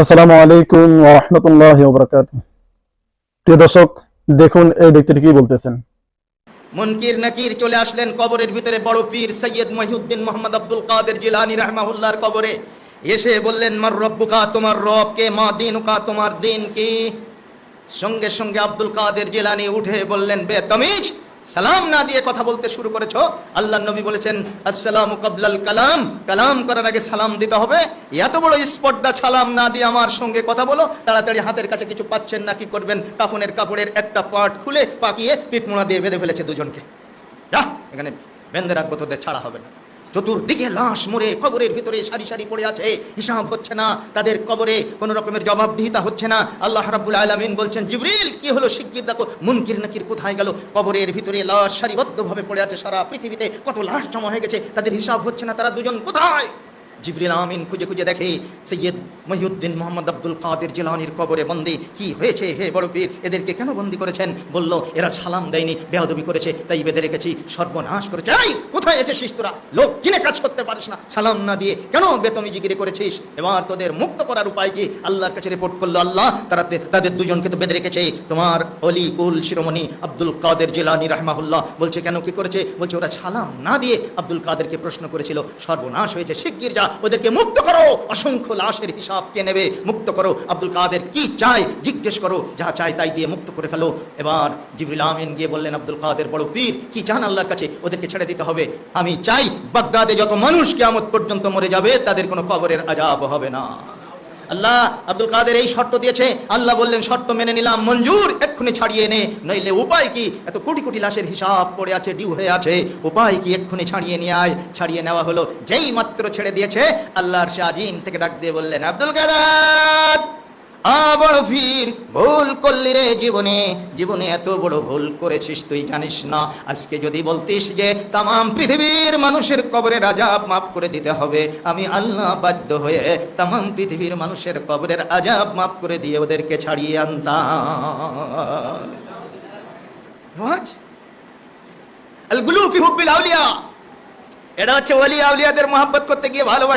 আসসালামু আলাইকুম রহমতুল্লাহ বরকাত প্রিয় দর্শক, দেখুন এই ব্যক্তিটি কি বলতেছেন। মুনকির নাকির চলে আসলেন কবরের ভিতরে বড় পীর সৈয়দ মহিউদ্দিন মোহাম্মদ আব্দুল কাদের জিলানি রাহমাহুল্লাহর কবরে। এসে বললেন, মার রব্বুকা, তোমার রব কে মা দিনুকা, তোমার দিন কি সঙ্গে সঙ্গে আব্দুল কাদের জিলানি উঠে বললেন বে তমিজ সালাম না দিয়ে কথা বলতে শুরু করেছ? আল্লাহ নবী বলেছেন, আসসালাম কাবলাল কালাম। কালাম করার আগে সালাম দিতে হবে। এত বড় স্পর্ধা সালাম না দিয়ে আমার সঙ্গে কথা বলো। তাড়াতাড়ি হাতের কাছে কিছু পাচ্ছেন না, কি করবেন? কাফনের কাপড়ের একটা পাট খুলে পাকিয়ে পিটমোড়া দিয়ে বেঁধে ফেলেছে দুজনকে। যা এখানে বেঁধে রাখব, তোদের ছাড়া হবে না। চতুর্দিকে লাশ মরে কবরের ভিতরে সারি সারি পড়ে আছে। হিসাব হচ্ছে না, তাদের কবরে কোনো রকমের জবাবদিহিতা হচ্ছে না। আল্লাহ রাব্বুল আলামিন বলছেন, জিবরিল, কি হলো শিগগির? দেখো, মুনকির নাকির কোথায় গেল? কবরের ভিতরে লাশ সারিবদ্ধভাবে পড়ে আছে সারা পৃথিবীতে। কত লাশ জমা হয়ে গেছে, তাদের হিসাব হচ্ছে না, তারা দুজন কোথায়? জিবরিল আমিন খুঁজে খুঁজে দেখে সৈয়দ মহিউদ্দিন মোহাম্মদ আব্দুল কাদের জিলানির কবরে বন্দি। কি হয়েছে? হে বড় পীর, এদেরকে কেন বন্দি করেছেন? বলল, এরা সালাম দেয়নি, বেয়াদবি করেছে, তাই বেঁধে রেখেছি, সর্বনাশ করেছে। এই, কোথায় এসেছিস তোরা? লোক চিনে কাজ করতে পারিস না। সালাম না দিয়ে কেন বেতমি জিগিরি করেছিস? এবার তোদের মুক্ত করার উপায় কি? আল্লাহর কাছে রিপোর্ট করল, আল্লাহ, তারা তাদের দুজনকে তো বেঁধে রেখেছে। তোমার অলি উল শিরোমণি আব্দুল কাদের জিলানি রাহমাহুল্লাহ বলছে, কেন কি করেছে? বলছে, ওরা সালাম না দিয়ে আব্দুল কাদেরকে প্রশ্ন করেছিল, সর্বনাশ হয়েছে, শিগগির যা। ওদেরকে মুক্ত করো। অসংখ্য লাশের হিসাব কে নেবে? মুক্ত করো। আব্দুল কাদের কি চাই জিজ্ঞেস করো। যা চাই তাই দিয়ে মুক্ত করে ফেলো। এবার জিবুল আমিন গিয়ে বললেন, আব্দুল কাদের বড় পীর, কি চান আল্লাহর কাছে? ওদেরকে ছেড়ে দিতে হবে। আমি চাই বাগদাদে যত মানুষ কিয়ামত পর্যন্ত মরে যাবে, তাদের কোনো কবরের আজাব হবে না। আল্লাহ আব্দুল কাদের এই শর্ত দিয়েছে। আল্লাহ বললেন, শর্ত মেনে নিলাম, মঞ্জুর, এক্ষুনি ছাড়িয়ে নে, নইলে উপায় কি? এত কোটি কোটি লাশের হিসাব পড়ে আছে, ডিউ হয়ে আছে। উপায় কি? এক্ষুনি ছাড়িয়ে নিয়ে আয়। ছাড়িয়ে নেওয়া হলো। যেই মাত্র ছেড়ে দিয়েছে, আল্লাহর শাহিন থেকে ডাক দিয়ে বললেন, আব্দুল কাদের! বড় ফির, ভুল করলি রে জীবনে। জীবনে এত বড় ভুল করেছিস, তুই জানিস না। আজকে যদি বলতিস যে পৃথিবীর মানুষের কবরের আজাব মাফ করে দিতে হবে, আমি আল্লাহ বাধ্য হয়ে পৃথিবীর মানুষের কবরের আজাব মাফ করে দিয়ে ওদেরকে ছাড়িয়ে আনতাম। এটা হচ্ছে আউলিয়াদের মহাব্বত করতে গিয়ে ভালোবাসা।